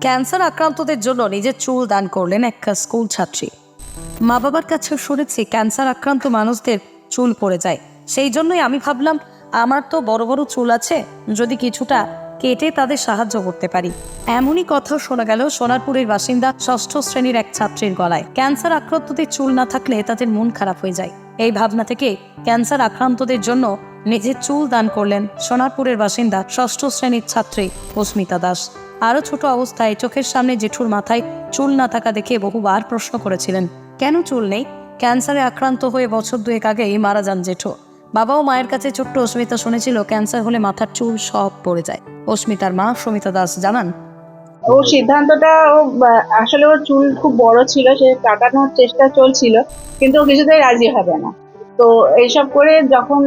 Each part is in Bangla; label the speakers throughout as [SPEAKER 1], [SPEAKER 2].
[SPEAKER 1] ক্যান্সার আক্রান্তদের জন্য নিজের চুল দান করলেন এক স্কুল ছাত্রী। মা বাবার কাছে শুনেছি ক্যান্সার আক্রান্ত মানুষদের চুল পড়ে যায়। সেই জন্যই আমি ভাবলাম, আমার তো বড় বড় চুল আছে, যদি কিছুটা কেটে তাদের সাহায্য করতে পারি। এমনই কথা শোনা গেল সোনারপুরের বাসিন্দা ষষ্ঠ শ্রেণির এক ছাত্রীর গলায়। ক্যান্সার আক্রান্তদের চুল না থাকলে তাদের মন খারাপ হয়ে যায়। এই ভাবনা থেকে ক্যান্সার আক্রান্তদের জন্য নিজের চুল দান করলেন সোনারপুরের বাসিন্দা ষষ্ঠ শ্রেণির ছাত্রী অস্মিতা দাস। আরও ছোট অবস্থায় চোখের সামনে জেঠুর মাথায় চুল না থাকা দেখে বহুবার প্রশ্ন করেছিলেন, কেন চুল নেই? ক্যান্সারে আক্রান্ত হয়ে বছর দুয়েক আগেই মারা যান জেঠু। বাবা ও মায়ের কাছে ছোট্ট অস্মিতা শুনেছিল ক্যান্সার হলে মাথার চুল সব পড়ে যায়। অস্মিতার মা সমিতা দাস জানান
[SPEAKER 2] ওর সিদ্ধান্তটা ও আসলে ওর চুল খুব বড় ছিল, সে কাটানোর চেষ্টা চলছিল, কিন্তু ও কিছুতেই রাজি হবে না। তো এইসব করে যখন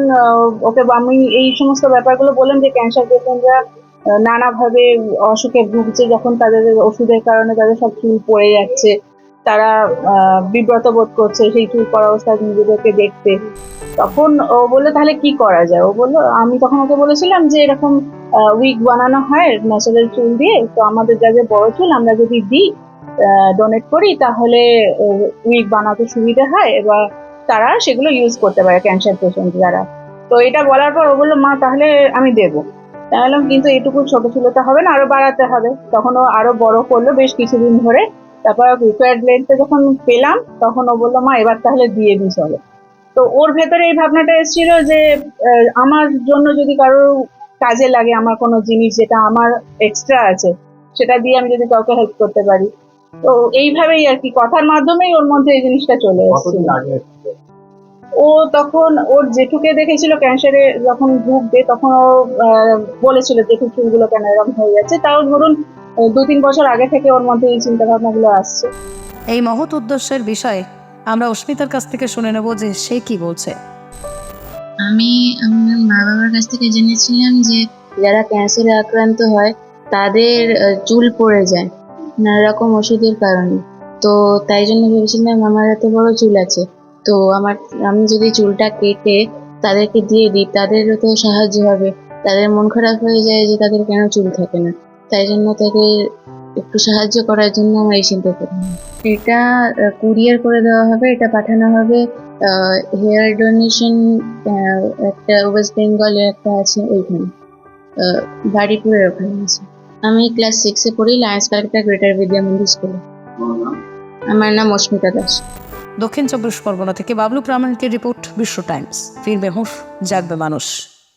[SPEAKER 2] ওকে আমি এই সমস্ত ব্যাপারগুলো বললাম যে ক্যান্সার পেশেন্টরা নানাভাবে অসুখে ভুগছে যখন তাদের ওষুধের কারণে তাদের সব চুল পড়ে যাচ্ছে, তারা বিব্রত বোধ করছে সেই চুল পড়া অবস্থায় নিজেদেরকে দেখতে। তখন ও বলল, তাহলে কি করা যায়? ও বলল, আমি তখন ওকে বলেছিলাম যে এরকম উইক বানানো হয় ন্যাচারাল চুল দিয়ে, তো আমাদের যাদের বড় চুল আমরা যদি দিই ডোনেট করি, তাহলে উইক বানাতে সুবিধা হয় এবার তারা সেগুলো ইউজ করতে পারে ক্যান্সার পেশেন্ট যারা। তো এটা বলার পর ও বলল, মা, তাহলে আমি দেবো। তাহলে কিন্তু এটুকু ছোট ছিল তো হবে না, আরও বাড়াতে হবে। তখন ও আরও বড় করল বেশ কিছুদিন ধরে। তারপর রিকোয়ার্ড লেন্থে যখন পেলাম, তখন ও বলল, মা, এবার তাহলে দিয়ে দিই চলো। তো ওর ভেতরে এই ভাবনাটা এসেছিল যে আমার জন্য যদি কারও কাজে লাগে, আমার কোনো জিনিস যেটা আমার এক্সট্রা আছে, সেটা দিয়ে আমি যদি কাউকে হেল্প করতে পারি। তো এইভাবেই আর কি কথার মাধ্যমেই ওর মধ্যে এই জিনিসটা চলে এসেছিল। ও তখন ওর জেঠুকে দেখেছিল ক্যান্সারে যখন ভুগবে তখন ও আহ, বলেছিল জেঠু চুলগুলো কেন এরকম হয়ে যাচ্ছে। তাও ধরুন দু তিন বছর আগে থেকে ওর মধ্যে এই চিন্তা ভাবনাগুলো আসছে।
[SPEAKER 1] এই মহৎ উদ্দেশ্যের বিষয়ে আমরা অস্মিতার কাছ থেকে শুনে নেব যে সে কি বলছে।
[SPEAKER 3] আমি আমার মা বাবার কাছ থেকে জেনেছিলাম যে যারা ক্যান্সারে আক্রান্ত হয় তাদের চুল পড়ে যায়। নানা রকম ওষুধের কারণে। তো তাই জন্য ভেবেছিলাম আমার এত বড় চুল আছে। তো আমার, আমি যদি চুলটা কেটে তাদেরকে দিয়ে দিই, তাদেরও তো সাহায্য হবে। তাদের মন খারাপ হয়ে যায় যে তাদের কেন চুল থাকে না। তাই জন্য তাদের একটু সাহায্য করার জন্য আমার এই চিন্তা করলাম এটা কুরিয়ার করে দেওয়া হবে। এটা পাঠানো হবে হেয়ার ডোনেশন একটা ওয়েস্ট বেঙ্গলের একটা আছে ওইখানে। বাড়িপুরের ওখানে আছে। আমি ক্লাস সিক্সে পড়ি লায়ন্স কালেক্টর গ্রেটার বিদ্যা মন্দির স্কুলে আমার নাম অস্মিতা দাস।
[SPEAKER 1] দক্ষিণ চব্বিশ পরগনা থেকে বাবলু প্রামাণিকের রিপোর্ট, বিশ্ব টাইমস। ফিরবে হুঁশ, জাগবে মানুষ।